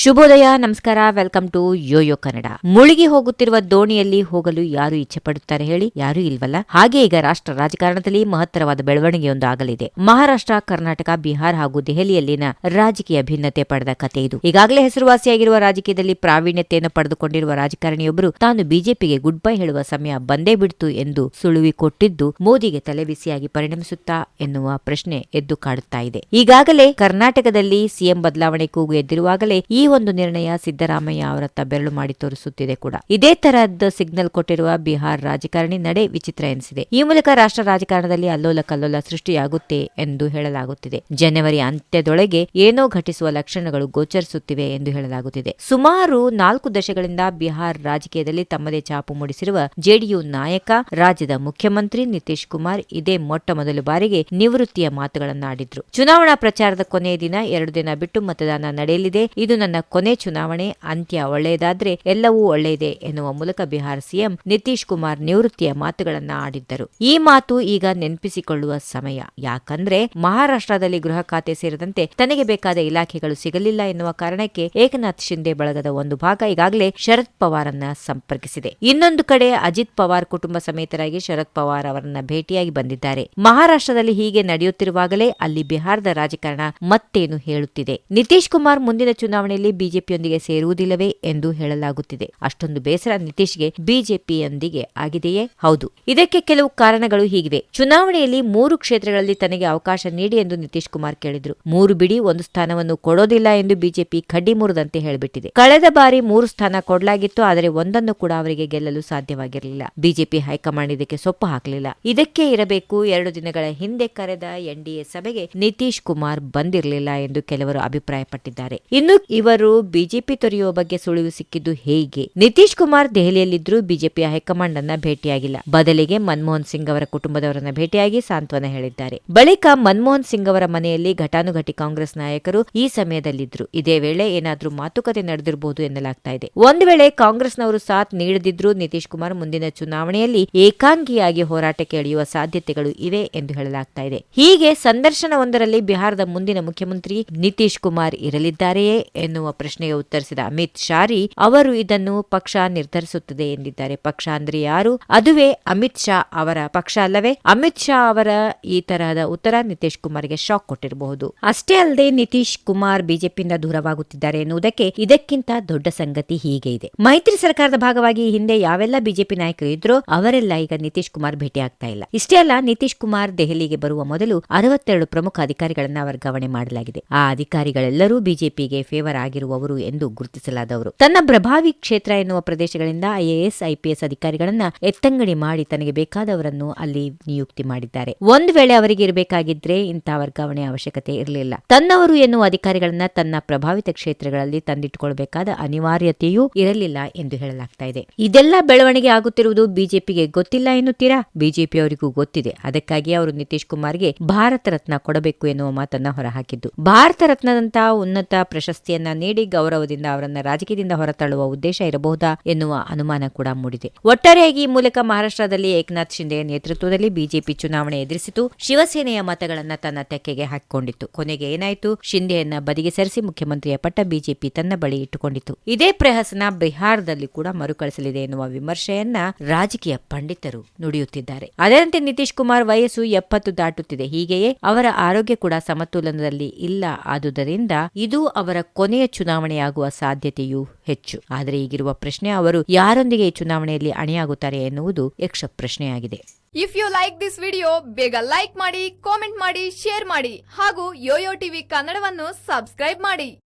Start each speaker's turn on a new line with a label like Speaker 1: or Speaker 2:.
Speaker 1: ಶುಭೋದಯ, ನಮಸ್ಕಾರ, welcome to Yoyo Kannada. ಮುಳುಗಿ ಹೋಗುತ್ತಿರುವ ದೋಣಿಯಲ್ಲಿ ಹೋಗಲು ಯಾರು ಇಚ್ಛೆ ಪಡುತ್ತಾರೆ ಹೇಳಿ? ಯಾರು ಇಲ್ವಲ್ಲ? ಹಾಗೆ ಈಗ ರಾಷ್ಟ್ರ ರಾಜಕಾರಣದಲ್ಲಿ ಮಹತ್ತರವಾದ ಬೆಳವಣಿಗೆಯೊಂದು ಆಗಲಿದೆ. ಮಹಾರಾಷ್ಟ್ರ, ಕರ್ನಾಟಕ, ಬಿಹಾರ ಹಾಗೂ ದೆಹಲಿಯಲ್ಲಿನ ರಾಜಕೀಯ ಭಿನ್ನತೆ ಪಡೆದ ಕಥೆ ಇದು. ಈಗಾಗಲೇ ಹೆಸರುವಾಸಿಯಾಗಿರುವ ರಾಜಕೀಯದಲ್ಲಿ ಪ್ರಾವೀಣ್ಯತೆಯನ್ನು ಪಡೆದುಕೊಂಡಿರುವ ರಾಜಕಾರಣಿಯೊಬ್ಬರು ತಾನು ಬಿಜೆಪಿಗೆ ಗುಡ್ ಬೈ ಹೇಳುವ ಸಮಯ ಬಂದೇ ಬಿಡ್ತು ಎಂದು ಸುಳುವಿ ಕೊಟ್ಟಿದ್ದು ಮೋದಿಗೆ ತಲೆಬಿಸಿಯಾಗಿ ಪರಿಣಮಿಸುತ್ತಾ ಎನ್ನುವ ಪ್ರಶ್ನೆ ಎದ್ದು ಕಾಡುತ್ತಾ ಇದೆ. ಈಗಾಗಲೇ ಕರ್ನಾಟಕದಲ್ಲಿ ಸಿಎಂ ಬದಲಾವಣೆ ಕೂಗು ಎದ್ದಿರುವಾಗಲೇ ಈ ಒಂದು ನಿರ್ಣಯ ಸಿದ್ದರಾಮಯ್ಯ ಅವರತ್ತ ಬೆರಳು ಮಾಡಿ ತೋರಿಸುತ್ತಿದೆ ಕೂಡ. ಇದೇ ತರಹದ ಸಿಗ್ನಲ್ ಕೊಟ್ಟಿರುವ ಬಿಹಾರ್ ರಾಜಕಾರಣಿ ನಡೆ ವಿಚಿತ್ರ ಎನಿಸಿದೆ. ಈ ಮೂಲಕ ರಾಷ್ಟ್ರ ರಾಜಕಾರಣದಲ್ಲಿ ಅಲ್ಲೋಲ ಕಲ್ಲೋಲ ಸೃಷ್ಟಿಯಾಗುತ್ತೆ ಎಂದು ಹೇಳಲಾಗುತ್ತಿದೆ. ಜನವರಿ ಅಂತ್ಯದೊಳಗೆ ಏನೋ ಘಟಿಸುವ ಲಕ್ಷಣಗಳು ಗೋಚರಿಸುತ್ತಿವೆ ಎಂದು ಹೇಳಲಾಗುತ್ತಿದೆ. ಸುಮಾರು ನಾಲ್ಕು ದಶಕಗಳಿಂದ ಬಿಹಾರ್ ರಾಜಕೀಯದಲ್ಲಿ ತಮ್ಮದೇ ಛಾಪು ಮೂಡಿಸಿರುವ ಜೆಡಿಯು ನಾಯಕ, ರಾಜ್ಯದ ಮುಖ್ಯಮಂತ್ರಿ ನಿತೀಶ್ ಕುಮಾರ್ ಇದೇ ಮೊಟ್ಟ ಮೊದಲ ಬಾರಿಗೆ ನಿವೃತ್ತಿಯ ಮಾತುಗಳನ್ನಾಡಿದ್ರು. ಚುನಾವಣಾ ಪ್ರಚಾರದ ಕೊನೆಯ ದಿನ ಎರಡು ದಿನ ಬಿಟ್ಟು ಮತದಾನ ನಡೆಯಲಿದೆ. ಇದು ನನ್ನ ಕೊನೆ ಚುನಾವಣೆ ಅಂತ್ಯ ಒಳ್ಳೆಯದಾದ್ರೆ ಎಲ್ಲವೂ ಒಳ್ಳೆಯದೇ ಎನ್ನುವ ಮೂಲಕ ಬಿಹಾರ್ ಸಿಎಂ ನಿತೀಶ್ ಕುಮಾರ್ ನಿವೃತ್ತಿಯ ಮಾತುಗಳನ್ನ ಆಡಿದ್ದರು. ಈ ಮಾತು ಈಗ ನೆನಪಿಸಿಕೊಳ್ಳುವ ಸಮಯ. ಯಾಕಂದ್ರೆ ಮಹಾರಾಷ್ಟ್ರದಲ್ಲಿ ಗೃಹ ಖಾತೆ ಸೇರಿದಂತೆ ತನಗೆ ಬೇಕಾದ ಇಲಾಖೆಗಳು ಸಿಗಲಿಲ್ಲ ಎನ್ನುವ ಕಾರಣಕ್ಕೆ ಏಕನಾಥ್ ಶಿಂದೆ ಬಳಗದ ಒಂದು ಭಾಗ ಈಗಾಗಲೇ ಶರದ್ ಪವಾರನ್ನ ಸಂಪರ್ಕಿಸಿದೆ. ಇನ್ನೊಂದು ಕಡೆ ಅಜಿತ್ ಪವಾರ್ ಕುಟುಂಬ ಸಮೇತರಾಗಿ ಶರದ್ ಪವಾರ್ ಅವರನ್ನ ಭೇಟಿಯಾಗಿ ಬಂದಿದ್ದಾರೆ. ಮಹಾರಾಷ್ಟ್ರದಲ್ಲಿ ಹೀಗೆ ನಡೆಯುತ್ತಿರುವಾಗಲೇ ಅಲ್ಲಿ ಬಿಹಾರದ ರಾಜಕಾರಣ ಮತ್ತೇನು ಹೇಳುತ್ತಿದೆ. ನಿತೀಶ್ ಕುಮಾರ್ ಮುಂದಿನ ಚುನಾವಣೆಯಲ್ಲಿ ಬಿಜೆಪಿಯೊಂದಿಗೆ ಸೇರುವುದಿಲ್ಲವೇ ಎಂದು ಹೇಳಲಾಗುತ್ತಿದೆ. ಅಷ್ಟೊಂದು ಬೇಸರ ನಿತೀಶ್ಗೆ ಬಿಜೆಪಿಯೊಂದಿಗೆ ಆಗಿದೆಯೇ? ಹೌದು. ಇದಕ್ಕೆ ಕೆಲವು ಕಾರಣಗಳು ಹೀಗಿವೆ. ಚುನಾವಣೆಯಲ್ಲಿ ಮೂರು ಕ್ಷೇತ್ರಗಳಲ್ಲಿ ತನಗೆ ಅವಕಾಶ ನೀಡಿ ಎಂದು ನಿತೀಶ್ ಕುಮಾರ್ ಕೇಳಿದ್ರು. ಮೂರು ಬಿಡಿ ಒಂದು ಸ್ಥಾನವನ್ನು ಕೊಡೋದಿಲ್ಲ ಎಂದು ಬಿಜೆಪಿ ಕಡ್ಡಿ ಮುರಿದಂತೆ ಹೇಳಿಬಿಟ್ಟಿದೆ. ಕಳೆದ ಬಾರಿ ಮೂರು ಸ್ಥಾನ ಕೊಡಲಾಗಿತ್ತು, ಆದರೆ ಒಂದನ್ನು ಕೂಡ ಅವರಿಗೆ ಗೆಲ್ಲಲು ಸಾಧ್ಯವಾಗಿರಲಿಲ್ಲ. ಬಿಜೆಪಿ ಹೈಕಮಾಂಡ್ ಇದಕ್ಕೆ ಸೊಪ್ಪು ಹಾಕಲಿಲ್ಲ. ಇದಕ್ಕೆ ಇರಬೇಕು ಎರಡು ದಿನಗಳ ಹಿಂದೆ ಕರೆದ ಎನ್ಡಿಎ ಸಭೆಗೆ ನಿತೀಶ್ ಕುಮಾರ್ ಬಂದಿರಲಿಲ್ಲ ಎಂದು ಕೆಲವರು ಅಭಿಪ್ರಾಯಪಟ್ಟಿದ್ದಾರೆ. ಇನ್ನು ಇವರು ಬಿಜೆಪಿ ತೊರೆಯುವ ಬಗ್ಗೆ ಸುಳಿವು ಸಿಕ್ಕಿದ್ದು ಹೇಗೆ? ನಿತೀಶ್ ಕುಮಾರ್ ದೆಹಲಿಯಲ್ಲಿದ್ದರೂ ಬಿಜೆಪಿಯ ಹೈಕಮಾಂಡ್ ಅನ್ನ ಭೇಟಿಯಾಗಿಲ್ಲ. ಬದಲಿಗೆ ಮನಮೋಹನ್ ಸಿಂಗ್ ಅವರ ಕುಟುಂಬದವರನ್ನ ಭೇಟಿಯಾಗಿ ಸಾಂತ್ವನ ಹೇಳಿದ್ದಾರೆ. ಬಳಿಕ ಮನಮೋಹನ್ ಸಿಂಗ್ ಅವರ ಮನೆಯಲ್ಲಿ ಘಟಾನುಘಟಿ ಕಾಂಗ್ರೆಸ್ ನಾಯಕರು ಈ ಸಮಯದಲ್ಲಿದ್ದರು ಇದೇ ವೇಳೆ ಏನಾದರೂ ಮಾತುಕತೆ ನಡೆದಿರಬಹುದು ಎನ್ನಲಾಗ್ತಾ ಇದೆ. ಒಂದು ವೇಳೆ ಕಾಂಗ್ರೆಸ್ನವರು ಸಾಥ್ ನೀಡದಿದ್ರೂ ನಿತೀಶ್ ಕುಮಾರ್ ಮುಂದಿನ ಚುನಾವಣೆಯಲ್ಲಿ ಏಕಾಂಗಿಯಾಗಿ ಹೋರಾಟಕ್ಕೆ ಇಳಿಯುವ ಸಾಧ್ಯತೆಗಳು ಇವೆ ಎಂದು ಹೇಳಲಾಗ್ತಾ ಇದೆ. ಹೀಗೆ ಸಂದರ್ಶನವೊಂದರಲ್ಲಿ ಬಿಹಾರದ ಮುಂದಿನ ಮುಖ್ಯಮಂತ್ರಿ ನಿತೀಶ್ ಕುಮಾರ್ ಇರಲಿದ್ದಾರೆಯೇ ಎನ್ನುವ ಪ್ರಶ್ನೆಗೆ ಉತ್ತರಿಸಿದ ಅಮಿತ್ ಶಾರಿ, ಅವರು ಇದನ್ನು ಪಕ್ಷ ನಿರ್ಧರಿಸುತ್ತದೆ ಎಂದಿದ್ದಾರೆ. ಪಕ್ಷ ಅಂದ್ರೆ ಯಾರು? ಅದುವೇ ಅಮಿತ್ ಶಾ ಅವರ ಪಕ್ಷ ಅಲ್ಲವೇ? ಅಮಿತ್ ಶಾ ಅವರ ಈ ತರಹದ ಉತ್ತರ ನಿತೀಶ್ ಕುಮಾರ್ಗೆ ಶಾಕ್ ಕೊಟ್ಟಿರಬಹುದು. ಅಷ್ಟೇ ಅಲ್ಲದೆ ನಿತೀಶ್ ಕುಮಾರ್ ಬಿಜೆಪಿಯಿಂದ ದೂರವಾಗುತ್ತಿದ್ದಾರೆ ಎನ್ನುವುದಕ್ಕೆ ಇದಕ್ಕಿಂತ ದೊಡ್ಡ ಸಂಗತಿ ಹೀಗೆ ಇದೆ. ಮೈತ್ರಿ ಸರ್ಕಾರದ ಭಾಗವಾಗಿ ಹಿಂದೆ ಯಾವೆಲ್ಲ ಬಿಜೆಪಿ ನಾಯಕರು ಇದ್ರೋ ಅವರೆಲ್ಲ ಈಗ ನಿತೀಶ್ ಕುಮಾರ್ ಭೇಟಿ ಆಗ್ತಾ ಇಲ್ಲ. ಇಷ್ಟೇ ಅಲ್ಲ, ನಿತೀಶ್ ಕುಮಾರ್ ದೆಹಲಿಗೆ ಬರುವ ಮೊದಲು ಅರವತ್ತೆರಡು ಪ್ರಮುಖ ಅಧಿಕಾರಿಗಳನ್ನ ವರ್ಗಾವಣೆ ಮಾಡಲಾಗಿದೆ. ಆ ಅಧಿಕಾರಿಗಳೆಲ್ಲರೂ ಬಿಜೆಪಿಗೆ ಫೇವರ್ ಆಗಿರುವವರು ಎಂದು ಗುರುತಿಸಲಾದವರು. ತನ್ನ ಪ್ರಭಾವಿ ಕ್ಷೇತ್ರ ಎನ್ನುವ ಪ್ರದೇಶಗಳಿಂದ ಐಎಎಸ್, ಐಪಿಎಸ್ ಅಧಿಕಾರಿಗಳನ್ನ ಎತ್ತಂಗಡಿ ಮಾಡಿ ತನಗೆ ಬೇಕಾದವರನ್ನು ಅಲ್ಲಿ ನಿಯುಕ್ತಿ ಮಾಡಿದ್ದಾರೆ. ಒಂದು ವೇಳೆ ಅವರಿಗೆ ಇರಬೇಕಾಗಿದ್ರೆ ಇಂತಹ ವರ್ಗಾವಣೆ ಅವಶ್ಯಕತೆ ಇರಲಿಲ್ಲ. ತನ್ನವರು ಎನ್ನುವ ಅಧಿಕಾರಿಗಳನ್ನ ತನ್ನ ಪ್ರಭಾವಿತ ಕ್ಷೇತ್ರಗಳಲ್ಲಿ ತಂದಿಟ್ಟುಕೊಳ್ಳಬೇಕಾದ ಅನಿವಾರ್ಯತೆಯೂ ಇರಲಿಲ್ಲ ಎಂದು ಹೇಳಲಾಗ್ತಾ ಇದೆ. ಇದೆಲ್ಲ ಬೆಳವಣಿಗೆ ಆಗುತ್ತಿರುವುದು ಬಿಜೆಪಿಗೆ ಗೊತ್ತಿಲ್ಲ ಎನ್ನುತ್ತೀರಾ? ಬಿಜೆಪಿಯವರಿಗೂ ಗೊತ್ತಿದೆ. ಅದಕ್ಕಾಗಿ ಅವರು ನಿತೀಶ್ ಕುಮಾರ್ಗೆ ಭಾರತ ರತ್ನ ಕೊಡಬೇಕು ಎನ್ನುವ ಮಾತನ್ನ ಹೊರಹಾಕಿದ್ದು. ಭಾರತ ರತ್ನದಂತಹ ಉನ್ನತ ಪ್ರಶಸ್ತಿಯನ್ನ ನೀಡಿ ಗೌರವದಿಂದ ಅವರನ್ನು ರಾಜಕೀಯದಿಂದ ಹೊರತಳ್ಳುವ ಉದ್ದೇಶ ಇರಬಹುದಾ ಎನ್ನುವ ಅನುಮಾನ ಕೂಡ ಮೂಡಿದೆ. ಒಟ್ಟಾರೆಯಾಗಿ ಈ ಮೂಲಕ ಮಹಾರಾಷ್ಟ್ರದಲ್ಲಿ ಏಕನಾಥ್ ಶಿಂದೆಯ ನೇತೃತ್ವದಲ್ಲಿ ಬಿಜೆಪಿ ಚುನಾವಣೆ ಎದುರಿಸಿತು. ಶಿವಸೇನೆಯ ಮತಗಳನ್ನು ತನ್ನ ತೆಕ್ಕೆಗೆ ಹಾಕಿಕೊಂಡಿತ್ತು. ಕೊನೆಗೆ ಏನಾಯಿತು? ಶಿಂದೆಯನ್ನ ಬದಿಗೆ ಸರಿಸಿ ಮುಖ್ಯಮಂತ್ರಿಯ ಪಟ್ಟ ಬಿಜೆಪಿ ತನ್ನ ಬಳಿ ಇಟ್ಟುಕೊಂಡಿತ್ತು. ಇದೇ ಪ್ರಹಸನ ಬಿಹಾರದಲ್ಲಿ ಕೂಡ ಮರುಕಳಿಸಲಿದೆ ಎನ್ನುವ ವಿಮರ್ಶೆಯನ್ನ ರಾಜಕೀಯ ಪಂಡಿತರು ನುಡಿಯುತ್ತಿದ್ದಾರೆ. ಅದರಂತೆ ನಿತೀಶ್ ಕುಮಾರ್ ವಯಸ್ಸು ಎಪ್ಪತ್ತು ದಾಟುತ್ತಿದೆ. ಹೀಗೆಯೇ ಅವರ ಆರೋಗ್ಯ ಕೂಡ ಸಮತೋಲನದಲ್ಲಿ ಇಲ್ಲ ಆದುದರಿಂದ ಇದು ಅವರ ಕೊನೆಯ ಚುನಾವಣೆಯಾಗುವ ಸಾಧ್ಯತೆಯೂ ಹೆಚ್ಚು. ಆದರೆ ಈಗಿರುವ ಪ್ರಶ್ನೆ, ಅವರು ಯಾರೊಂದಿಗೆ ಚುನಾವಣೆಯಲ್ಲಿ ಅಣಿಯಾಗುತ್ತಾರೆ ಎನ್ನುವುದು ಯಕ್ಷ ಪ್ರಶ್ನೆಯಾಗಿದೆ.
Speaker 2: If you like this video ಬೇಗ ಲೈಕ್ ಮಾಡಿ ಕಾಮೆಂಟ್ ಮಾಡಿ ಶೇರ್ ಮಾಡಿ ಹಾಗೂ ಯೋಯೋ ಟಿವಿ ಕನ್ನಡವನ್ನು ಸಬ್ಸ್ಕ್ರೈಬ್ ಮಾಡಿ.